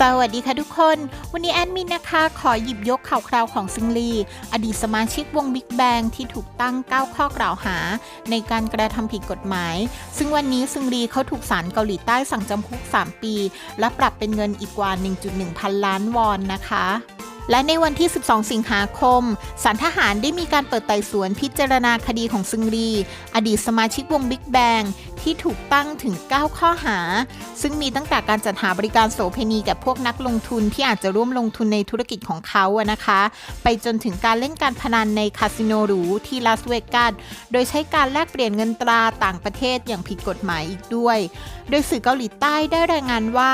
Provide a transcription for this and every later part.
สวัสดีค่ะทุกคน วันนี้แอดมินนะคะ ขอหยิบยกข่าวคราวของซึงลี อดีตสมาชิกวงบิ๊กแบงที่ถูกตั้ง 9 ข้อกล่าวหา ในการกระทำผิดกฎหมาย ซึ่งวันนี้ซึงลีเขาถูกศาลเกาหลีใต้สั่งจำคุก 3 ปี และปรับเป็นเงินอีกกว่า 1.1 พันล้านวอนนะคะ และในวันที่ 12 สิงหาคมศาลทหารได้มีการเปิดไต่สวนพิจารณาคดีของซึงรี อดีตสมาชิกวงบิ๊กแบงที่ถูกตั้งถึง 9 ข้อหา ซึ่งมีตั้งแต่การจัดหาบริการโสเพณีกับพวกนักลงทุนที่อาจจะร่วมลงทุนในธุรกิจของเขาอะนะคะ ไปจนถึงการเล่นการพนันในคาสิโนหรูที่ลาสเวกัสโดยใช้การแลกเปลี่ยนเงินตราต่างประเทศอย่างผิดกฎหมายอีกด้วย โดยสื่อเกาหลีใต้ได้รายงานว่า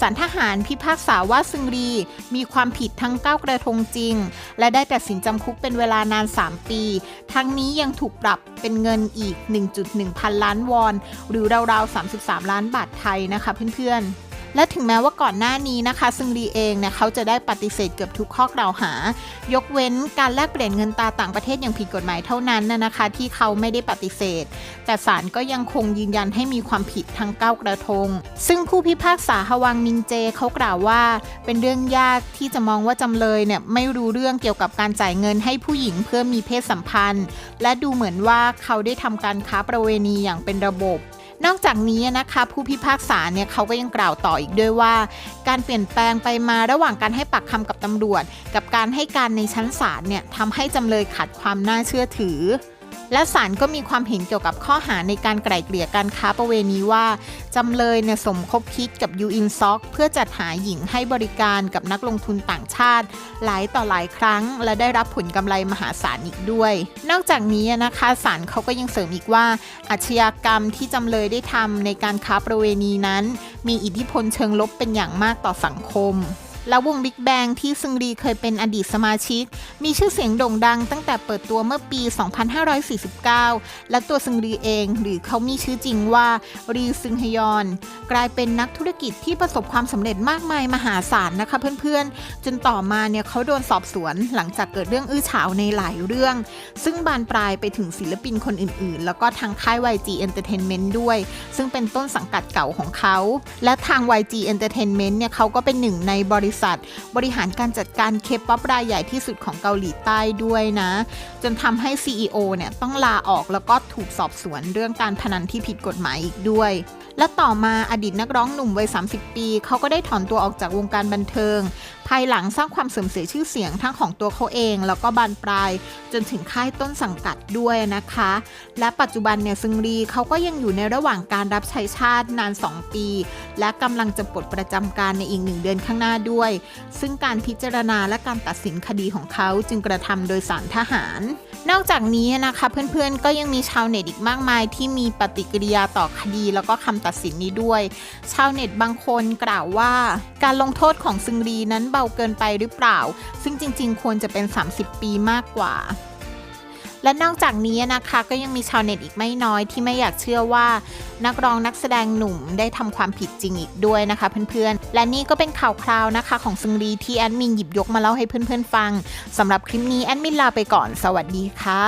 ศาลทหารพิพากษาว่าซึงรีมีความผิดทั้ง9 กระทงจริง และได้ตัดสินจำคุกเป็นเวลานาน 3 ปี ทั้งนี้ยังถูกปรับเป็นเงินอีก 1.1 พันล้านวอน หรือราวๆ 33 ล้านบาทไทยนะคะเพื่อนๆ และถึงแม้ว่าก่อนหน้านี้นะคะซึงรีเองเนี่ยเขาจะได้ปฏิเสธเกือบทุกข้อกล่าวหา ยกเว้นการแลกเปลี่ยนเงินตาต่างประเทศอย่างผิดกฎหมายเท่านั้นนะนะคะ ที่เขาไม่ได้ปฏิเสธ แต่ศาลก็ยังคงยืนยันให้มีความผิดทั้ง9กระทง ซึ่งผู้พิพากษาฮวังมินเจเขากล่าวว่า เป็นเรื่องยากที่จะมองว่าจำเลยเนี่ยไม่รู้เรื่องเกี่ยวกับการจ่ายเงินให้ผู้หญิงเพื่อมีเพศสัมพันธ์ และดูเหมือนว่าเขาได้ทำการค้าประเวณีอย่างเป็นระบบ นอกจากนี้นะคะผู้พิพากษาเนี่ยเขาก็ยังกล่าวต่ออีกด้วยว่า การเปลี่ยนแปลงไปมาระหว่างการให้ปากคำกับตำรวจ กับการให้การในชั้นศาลเนี่ยทำให้จำเลยขาดความน่าเชื่อถือ และศาลก็มีความเห็นเกี่ยวกับข้อหาในการไกล่เกลี่ยการค้าประเวณีว่า จำเลยเนี่ยสมคบคิดกับยูอินซอกเพื่อจัดหาหญิงให้บริการกับนักลงทุนต่างชาติ หลายต่อหลายครั้ง และได้รับผลกำไรมหาศาลอีกด้วย นอกจากนี้นะคะศาลเขาก็ยังเสริมอีกว่า อาชญากรรมที่จำเลยได้ทำในการค้าประเวณีนั้น มีอิทธิพลเชิงลบเป็นอย่างมากต่อสังคม แล้ววงบิ๊กแบงที่ซึงรีเคยเป็นอดีตสมาชิก มีชื่อเสียงโด่งดังตั้งแต่เปิดตัวเมื่อปี 2549 และตัวซึงรีเอง หรือเขามีชื่อจริงว่ารีซึงฮยอน กลายเป็นนักธุรกิจที่ประสบความสำเร็จมากมายมหาศาลนะคะเพื่อนๆ จนต่อมาเนี่ยเขาโดนสอบสวนหลังจากเกิดเรื่องอื้อฉาวในหลายเรื่อง ซึ่งบานปลายไปถึงศิลปินคนอื่นๆ แล้วก็ทางค่าย YG Entertainment ด้วย ซึ่งเป็นต้นสังกัดเก่าของเขา และทาง YG Entertainment เนี่ยเขาก็เป็นหนึ่งในบริษัท บริหารการจัดการเคป๊อปรายใหญ่ที่สุดของเกาหลีใต้ด้วยนะ จนทำให้ CEO เนี่ยต้องลาออกแล้วก็ถูกสอบสวนเรื่องการพนันที่ผิดกฎหมายอีกด้วย และต่อมาอดีตนักร้องหนุ่มวัย 30 ปี เขาก็ได้ถอนตัวออกจากวงการบันเทิง ภายหลังสร้างความเสื่อมเสียชื่อเสียงทั้งของตัวเขาเอง แล้วก็บานปลาย จนถึงค่ายต้นสังกัดด้วยนะคะ และปัจจุบันเนี่ยซึงรีเขาก็ยังอยู่ในระหว่างการรับใช้ชาตินาน 2 ปี และกำลังจะปลดประจำการในอีกหนึ่งเดือนข้างหน้าด้วย ซึ่งการพิจารณาและการตัดสินคดีของเขาจึงกระทำโดยสารทหาร นอกจากนี้นะคะเพื่อนๆก็ยังมีชาวเน็ตอีกมากมาย ที่มีปฏิกิริยาต่อคดีแล้วก็คำตัดสินนี้ด้วย ชาวเน็ตบางคนกล่าวว่า การลงโทษของซึงรีนั้นเบาเกินไปหรือเปล่า ซึ่งจริง ๆ ควรจะเป็น 30 ปีมากกว่าและนอกจากนี้นะคะก็ยังมีชาวเน็ตอีกไม่น้อยที่ไม่อยากเชื่อว่านักร้องนักแสดงหนุ่มได้ทำความผิดจริงอีกด้วยนะคะเพื่อนๆ และนี่ก็เป็นข่าวคราวนะคะของซึงรีที่แอดมินหยิบยกมาเล่าให้เพื่อนๆฟังสำหรับคลิปนี้แอดมินลาไปก่อนสวัสดีค่ะ